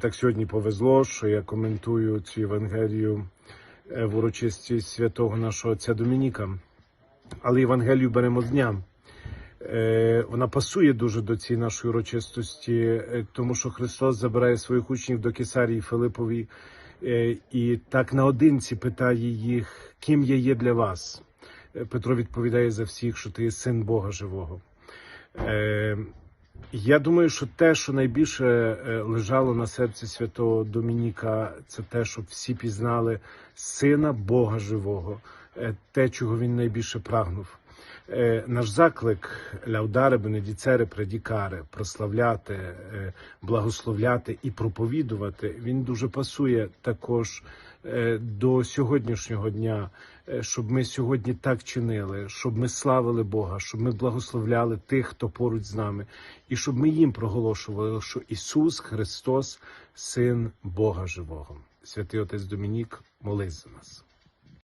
Так сьогодні повезло, що я коментую цю Євангелію е, в урочистість святого нашого отця Домініка. Але Євангелію беремо дня. Е, Вона пасує дуже до цієї нашої урочистості, е, тому що Христос забирає своїх учнів до Кесарії Филипові і так наодинці питає їх, ким я є для вас. Петро відповідає за всіх, що ти є син Бога живого. Я думаю, що те, що найбільше е, лежало на серці святого Домініка, це те, щоб всі пізнали сина Бога живого, е, те, чого він найбільше прагнув. Е, Наш заклик ляударе, бенедіцере, предікаре, прославляти, е, благословляти і проповідувати, він дуже пасує також е, до сьогоднішнього дня, щоб ми сьогодні так чинили, щоб ми славили Бога, щоб ми благословляли тих, хто поруч з нами, і щоб ми їм проголошували, що Ісус Христос, Син Бога Живого. Святий Отець Домінік, молись за нас.